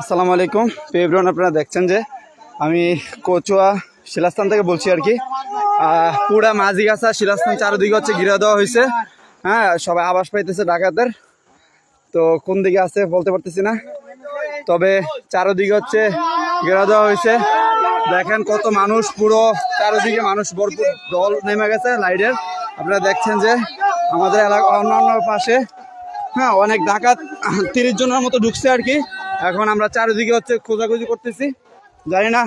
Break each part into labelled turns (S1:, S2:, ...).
S1: আসসালামু আলাইকুম। পেব্রন আপনারা দেখছেন যে আমি কচুয়া শিলাস্থান থেকে বলছি আর কি। পুরা মাঝিগাছা শিলাস্থান চারিদিকে হচ্ছে ঘিরে দেওয়া হয়েছে। হ্যাঁ সবাই আবাস পাইতেছে ডাকাতের। তো কোন দিকে আছে বলতে পারতেছি না। তবে চারিদিকে হচ্ছে ঘেরা দেওয়া হয়েছে। দেখেন কত মানুষ, পুরো চারিদিকে মানুষ ভরপুর দল নেমে গেছে লাইটের। আপনারা দেখছেন যে আমাদের এলাকা অন্যান্য পাশে হ্যাঁ অনেক ডাকাত তিরিশ জনের মতো ঢুকছে আর কি। এখন আমরা চারিদিকে হচ্ছে খোঁজাখুঁজি করতেছি। জানি না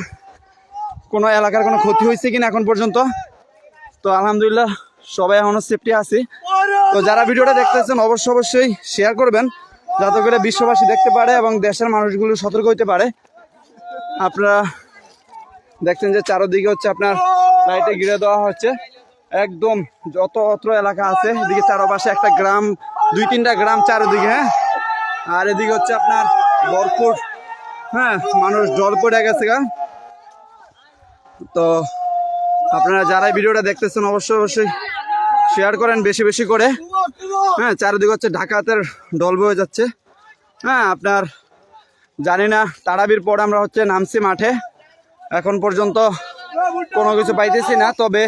S1: কোনো এলাকার কোনো ক্ষতি হয়েছে কিনা এখন পর্যন্ত। তো আলহামদুলিল্লাহ সবাই এখনও সেফটি আছি। তো যারা ভিডিওটা দেখতেছেন, অবশ্য অবশ্যই শেয়ার করবেন, যাতে করে বিশ্ববাসী দেখতে পারে এবং দেশের মানুষগুলো সতর্ক হতে পারে। আপনারা দেখছেন যে চারোদিকে হচ্ছে আপনার লাইটে ঘিরে দেওয়া হচ্ছে। একদম যত অত্র এলাকা আছে, এদিকে চারপাশে একটা গ্রাম, দুই তিনটা গ্রাম চারিদিকে হ্যাঁ? আর এদিকে হচ্ছে আপনার বরপুর হ্যাঁ মানুষ জল পড়ে গেছে গা। তো আপনারা যারা ভিডিওটা দেখতেছেন, অবশ্যই অবশ্যই শেয়ার করেন বেশি বেশি করে। হ্যাঁ চারিদিকে হচ্ছে ঢাকাতের ডল বয়ে যাচ্ছে। হ্যাঁ আপনার জানি না, তারাবির পর আমরা হচ্ছে নামছি মাঠে। এখন পর্যন্ত কোনো কিছু পাইতেছি না, তবে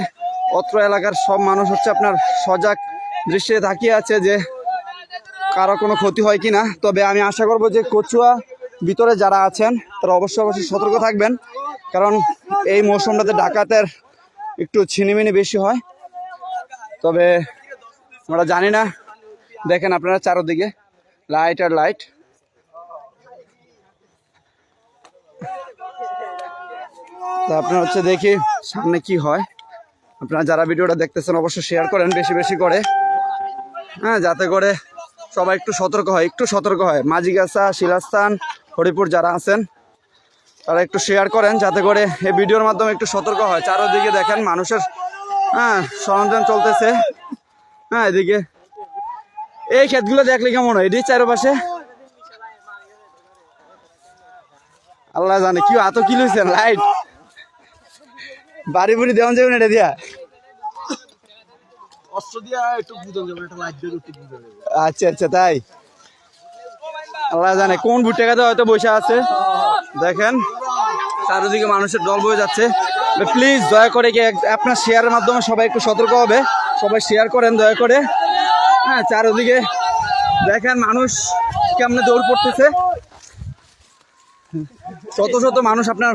S1: অত্র এলাকার সব মানুষ হচ্ছে আপনার সজাগ দৃষ্টিতে তাকিয়ে আছে যে কারও কোনো ক্ষতি হয় কি না তবে আমি আশা করব যে কচুয়া ভিতরে যারা আছেন, তারা অবশ্যই অবশ্যই সতর্ক থাকবেন, কারণ এই মৌসুমটাতে ডাকাতের একটু ছিনিমিনি বেশি হয়। তবে আমরা জানি না, দেখেন আপনারা চারোদিকে লাইট আর লাইট তা আপনারা হচ্ছে দেখি সামনে কি হয়। আপনারা যারা ভিডিওটা দেখতেছেন, অবশ্যই শেয়ার করেন, বেশি বেশি করে। হ্যাঁ যাতে করে সবাই একটু সতর্ক হয়, একটু সতর্ক হয়। মাঝিগাছা, শিলাস্থান, হরিপুর যারা আছেন, তারা একটু শেয়ার করেন যাতে করে এই ভিডিওর মাধ্যমে একটু সতর্ক হয়। চারোদিকে দেখেন মানুষের হ্যাঁ সরঞ্জাম চলতেছে। হ্যাঁ এদিকে। এই ক্ষেতগুলো দেখলে কেমন হয়? এটি চারপাশে? আল্লাহ জানে কি এত কি লাইট বাড়ি বুড়ি দেওয়া যাবে না এটা দিয়া?
S2: অস্ত্র দিয়া একটু বুঝন যাবে একটা লাইট দিয়ে একটু বুঝন
S1: আচ্ছা আচ্ছা তাই? আল্লাহ জানে কোন ভুট্টাকাতে হয়তো বসে আছে। দেখেন, চারিদিকে মানুষের দল বয়ে যাচ্ছে। প্লিজ দয়া করে কি আপনার শেয়ারের মাধ্যমে সবাই একটু সতর্ক হবে। সবাই শেয়ার করেন, দয়া করে। হ্যাঁ চারিদিকে দেখেন মানুষ কেমনে দৌড় পড়তেছে। শত শত মানুষ আপনার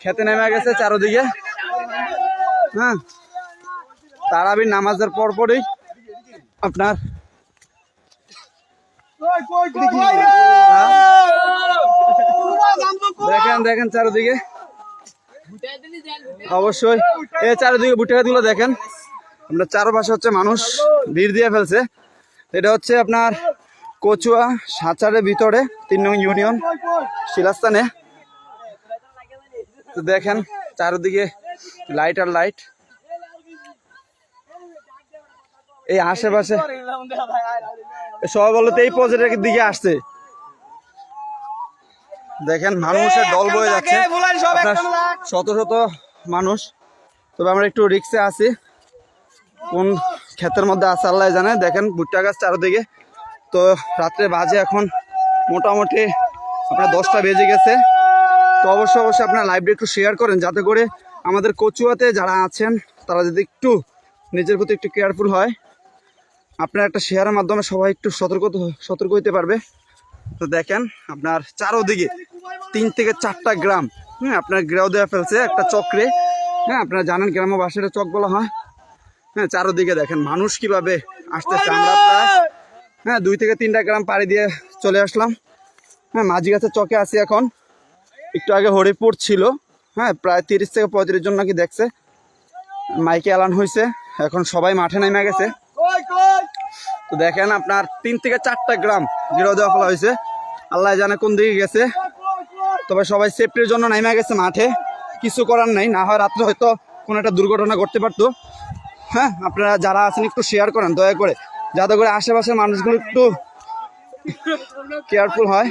S1: খেতে নেমে গেছে চারোদিকে। হ্যাঁ তারাবির নামাজের পর পরই আপনার দেখেন দেখেন চারিদিকে। অবশ্যই। এই চারিদিকে ভুট্টাগুলো দেখেন। আপনার চারপাশে হচ্ছে মানুষ ভিড় দিয়ে ফেলছে। এটা হচ্ছে আপনার কচুয়া সাঁচারের ভিতরে, তিন নং ইউনিয়ন, শিলাস্থানে। দেখেন চারিদিকে লাইট আর লাইট এই আশেপাশে সবাই বলো তো এই পর্যটকের দিকে আসছে। দেখেন মানুষের দল বয়ে যাচ্ছে। আপনার শত শত মানুষ। তবে আমরা একটু রিক্সে আছি। কোন ক্ষেতের মধ্যে আছে আল্লাহ জানে। দেখেন ভুট্টা গাছ চারদিকে। তো রাত্রে বাজে এখন মোটামুটি আপনার দশটা বেজে গেছে। তো অবশ্যই অবশ্যই আপনার লাইভটা একটু শেয়ার করেন যাতে করে আমাদের কচুয়াতে যারা আছেন তারা যদি একটু নিজের প্রতি একটু কেয়ারফুল হয়। আপনার একটা শেয়ারের মাধ্যমে সবাই একটু সতর্ক সতর্ক হইতে পারবে। তো দেখেন, আপনার চারোদিকে তিন থেকে চারটা গ্রাম হ্যাঁ আপনার গ্রাও দেওয়া ফেলছে একটা চক্রে। হ্যাঁ আপনারা জানেন ভাষাটা চক বলা হয়। হ্যাঁ চারোদিকে দেখেন মানুষ কীভাবে আসতেছে। আমরা প্রায় হ্যাঁ দুই থেকে তিনটা গ্রাম পাড়ি দিয়ে চলে আসলাম। হ্যাঁ মাঝি গাছের চকে আছি এখন। একটু আগে হরিপুর ছিল। হ্যাঁ প্রায় তিরিশ থেকে পঁয়ত্রিশ জন নাকি দেখছে। মাইকে এলান হয়েছে এখন সবাই মাঠে নেমে গেছে। তো দেখেন আপনার তিন থেকে চারটা গ্রাম গিরো দেওয়া ফেলা হয়েছে। আল্লাহ জানে কোন দিকে গেছে। তবে সবাই সেফটির জন্য নেমে গেছে মাঠে। কিছু করার নাই, না হয় রাত্রে হয়তো কোনো একটা দুর্ঘটনা ঘটতে পারতো। হ্যাঁ আপনারা যারা আছেন একটু শেয়ার করেন, দয়া করে। যাতে করে আশেপাশের মানুষগুলো একটু কেয়ারফুল হয়।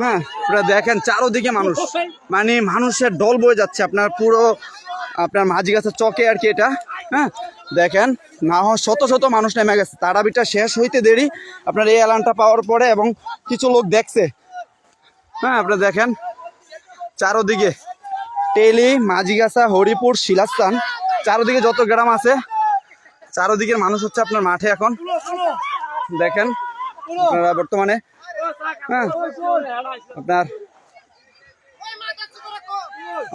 S1: হ্যাঁ আপনারা দেখেন চারোদিকে মানুষ। মানে মানুষের ডল বয়ে যাচ্ছে, আপনার পুরো আপনার মাঝি গাছের চকে আর কি এটা হ্যাঁ? দেখেন, না হয় শত শত মানুষ নেমে গেছে। তারাবিটা শেষ হইতে দেরি। আপনার এই অ্যালার্মটা পাওয়ার পরে এবং কিছু লোক দেখছে। হ্যাঁ আপনার দেখেন, চারোদিকে টেলি, মাঝিগাছা, হরিপুর, শিলাস্থান। চারোদিকে যত গ্রাম আছে, চারোদিকের মানুষ হচ্ছে আপনার মাঠে এখন। দেখেন, আপনারা বর্তমানে হ্যাঁ? আপনার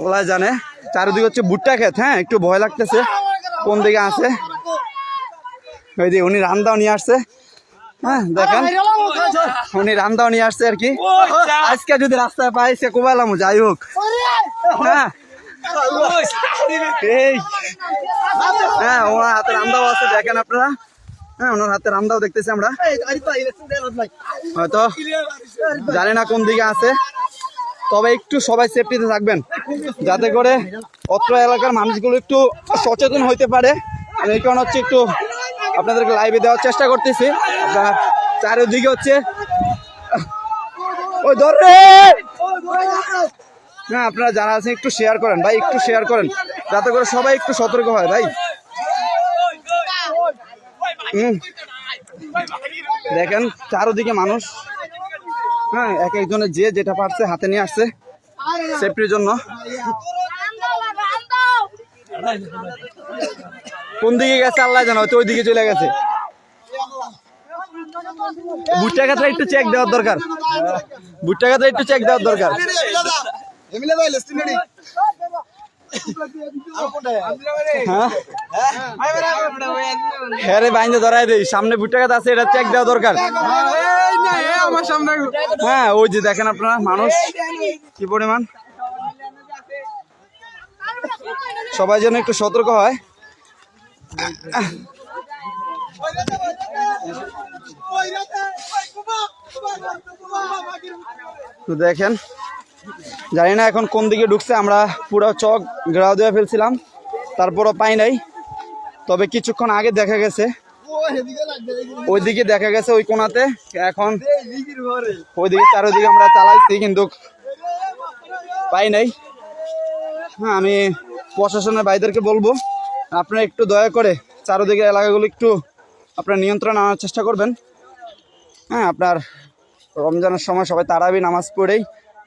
S1: ওলা জানে চারিদিকে হচ্ছে ভুট্টা ক্ষেত হ্যাঁ? একটু ভয় লাগতেছে। কোন দিকে আছে? ওই যে উনি রান্দাও নিয়ে আসছে। হ্যাঁ দেখেন। উনি নিয়ে আসছে আর কি। আজকে যদি রাস্তায় পাই, সে যাই হোক। হ্যাঁ? হ্যাঁ ওনার হাতে আছে, দেখেন আপনারা। হ্যাঁ ওনার হাতে রান্দাও দেখতেছি আমরা। হয়তো, জানি না কোন দিকে আছে। তবে একটু সবাই সেফটিতে থাকবেন। যাতে করে অত্র এলাকার মানুষগুলো একটু সচেতন হইতে পারে। এই কারণে হচ্ছে একটু আপনাদেরকে লাইভে দেওয়ার চেষ্টা করতেছি। চারিদিকে হচ্ছে ওই ধর রে! না, আপনারা যারা আছেন একটু শেয়ার করেন। ভাই, একটু শেয়ার করেন। যাতে করে সবাই একটু সতর্ক হয়, ভাই। দেখেন, চারোদিকে মানুষ। হ্যাঁ এক একজনের যে যেটা পারছে হাতে নিয়ে আসছে সেফটির জন্য। কোন দিকে গেছে আল্লাহ জানো, হয়তো ওই দিকে চলে গেছে। ভুট্টা কাটা একটু চেক দেওয়ার দরকার। ভুট্টা কাটা একটু চেক দেওয়ার দরকার। হ্যাঁ? হ্যাঁ রে, বাইন্দে ধরাই দেই। সামনে ভুট্টা গাছ আছে, এটা চেক দেওয়া দরকার।
S2: আমার সামনে
S1: হ্যাঁ ওই যে দেখেন আপনারা মানুষ। কি পরিমাণ? সবাই যেন একটু সতর্ক হয়। তো দেখেন জানি না এখন কোন দিকে ঢুকছে আমরা পুরো চক গ্রাহ দিয়ে ফেলছিলাম তারপরও পাই নাই। তবে কিছুক্ষণ আগে দেখা গেছে। ওইদিকে দেখা গেছে ওই কোনাতে এখন ওইদিকে চারিদিকে আমরা চালাইছি কিন্তু পাই নাই। হ্যাঁ আমি প্রশাসনের ভাইদেরকে বলব আপনারা একটু দয়া করে চারিদিকে এলাকাগুলো একটু আপনার নিয়ন্ত্রণ আনার চেষ্টা করবেন। হ্যাঁ আপনার রমজানের সময় সবাই তারাবি নামাজ পড়েই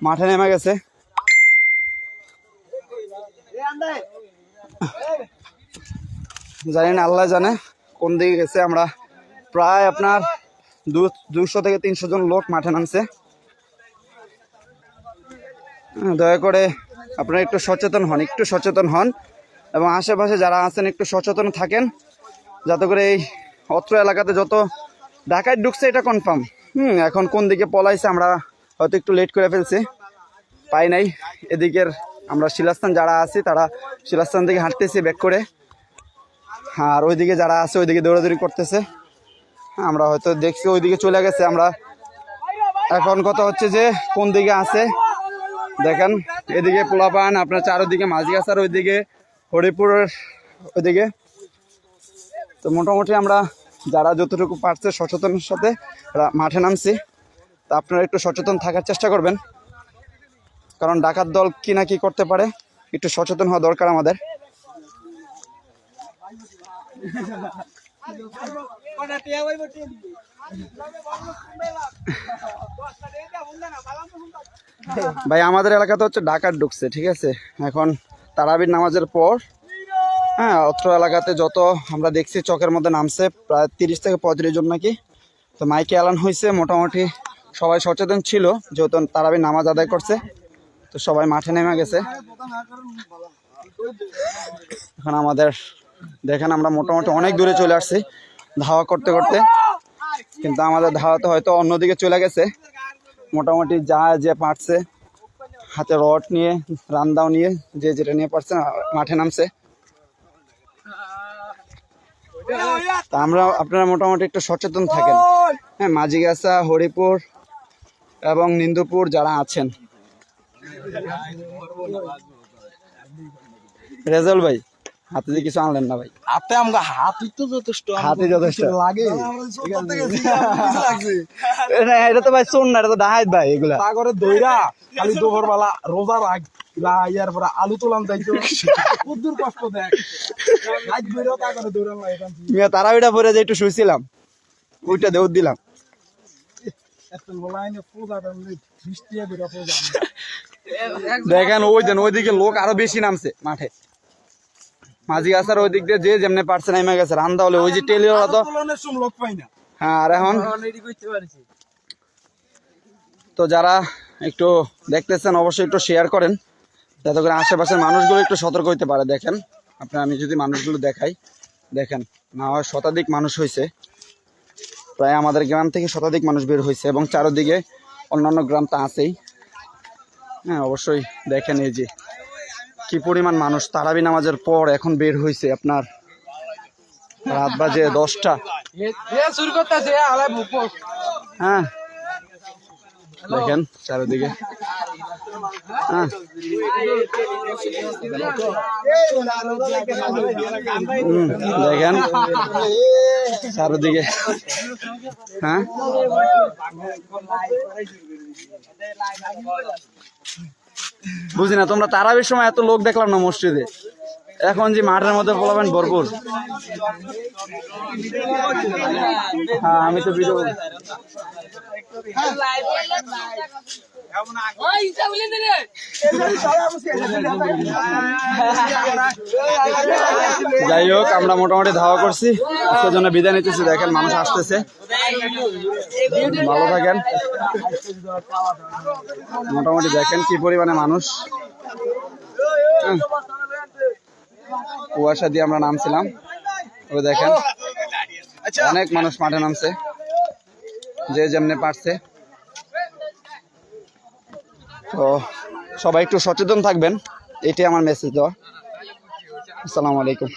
S1: মাঠে নেমে গেছে। জানি না আল্লাহ জানে। কোন দিকে গেছে আমরা প্রায় আপনার দুশো থেকে তিনশো জন লোক মাঠে নামছে। হ্যাঁ, দয়া করে আপনারা একটু সচেতন হন একটু সচেতন হন এবং আশেপাশে যারা আছেন একটু সচেতন থাকেন যাতে করে এই অত্র এলাকাতে যত ঢাকায় ঢুকছে এটা কনফার্ম হুম এখন কোন দিকে পলাইছে আমরা হয়তো একটু লেট করে ফেলছি। পাই নাই। এদিকের আমরা শিলাস্থান যারা আছি তারা শিলাস্থান থেকে হাঁটতেছি ব্যাক করে। আর ওইদিকে যারা আছে, ওইদিকে দৌড়াদৌড়ি করতেছে। আমরা হয়তো দেখছি, ওইদিকে চলে গেছে। আমরা এখন কথা হচ্ছে যে, কোন দিকে আছে? দেখেন, এদিকে পোলাপান, আপনার চারোদিকে মাঝিগাছার ওইদিকে হরিপুরের ওইদিকে। তো মোটামুটি আমরা যারা যতটুকু পারছে সচেতনের সাথে মাঠে নামছি। তা আপনারা একটু সচেতন থাকার চেষ্টা করবেন। কারণ ডাকাত দল কি না কি করতে পারে, একটু সচেতন হওয়া দরকার আমাদের। ভাই, আমাদের এলাকাতে হচ্ছে ডাকাত ঢুকছে, ঠিক আছে? এখন তারাবির নামাজের পর হ্যাঁ অত্র এলাকাতে যত আমরা দেখছি চকের মধ্যে নামছে, প্রায় তিরিশ থেকে পঁয়ত্রিশ জন নাকি। তো মাইকে এলান হয়েছে, মোটামুটি সবাই সচেতন ছিল, যেহেতু তারাবির নামাজ আদায় করছে। তো সবাই মাঠে নেমে গেছে। এখন আমাদের দেখেন আমরা মোটামুটি অনেক দূরে চলে আসছি ধাওয়া করতে করতে। কিন্তু আমাদের ধাওয়াতে হয়তো অন্যদিকে চলে গেছে। মোটামুটি যা যে পারছে, হাতে রড নিয়ে, রান্দাও নিয়ে, যে যেটা নিয়ে পারছে মাঠে নামছে। তা আমরা আপনারা মোটামুটি একটু সচেতন থাকেন। হ্যাঁ মাঝিগাছা, হরিপুর এবং নিন্দুপুর যারা আছেন। রেজাল ভাই হাতে দিয়ে কিছু আনলেন না ভাই।
S2: হাতে আমগা হাতই তো যথেষ্ট
S1: হাতে যথেষ্ট।
S2: লাগে।
S1: এটা তো ভাই শোন না এটা তো ডাহাত ভাই এগুলা।
S2: সাগরে দইরা খালি দুপুর বেলা রোজার আগ ইয়ার পরে আলু তোলাম যাইতো। কুদ্দুর কষ্ট দেখ। আজ বেরো সাগরে দৌড়াম না এখান
S1: মিয়া তারা ওইটা পরে যে একটু শুয়েছিলাম ওইটা দৌড় দিলাম। দেখেন ওই দেন ওইদিকে লোক আরও বেশি নামছে মাঠে। মাঝি গাছার ওই দিক দিয়ে যে যেমনি পারছে নামে গেছে, রান্দা হলে ওই যে টেলিওরা তো। হ্যাঁ আর এখন তো যারা একটু দেখতেছেন, অবশ্যই একটু শেয়ার করেন, যাতে করে আশেপাশের মানুষগুলো একটু সতর্ক হইতে পারে। দেখেন, আপনার আমি যদি মানুষগুলো দেখাই, দেখেন, না হয় শতাধিক মানুষ হয়েছে প্রায় আমাদের গ্রাম থেকে শতাধিক মানুষ বের হয়েছে এবং চারদিকে অন্যান্য গ্রাম তো আছেই। হ্যাঁ অবশ্যই দেখেন এই যে কি পরিমাণ মানুষ? তারাবি নামাজের পর এখন বের হয়েছে আপনার রাত বাজে দশটা। হ্যাঁ। দেখেন চারিদিকে। হ্যাঁ। দেখেন চারিদিকে। হ্যাঁ। বুঝি না তোমরা তারাবির সময় এত লোক দেখলাম না মসজিদে। এখন যে মাঠের মধ্যে বলাবেন ভরপুর। হ্যাঁ আমি তো ভিডিও যাই হোক আমরা মোটামুটি ধাওয়া করছি। আজকের জন্য বিদায় নিতেছি। দেখেন মানুষ আসতেছে। ভালো থাকেন। মোটামুটি দেখেন কি পরিমাণে মানুষ। হ্যাঁ। কুয়াশা দিয়ে আমরা নামছিলাম। ও দেখেন অনেক মানুষ মাঠে নামছে। যে যেমনে পারছে। তো সবাই একটু সচেতন থাকবেন। এটাই আমার মেসেজ দেওয়া। আসসালামু আলাইকুম।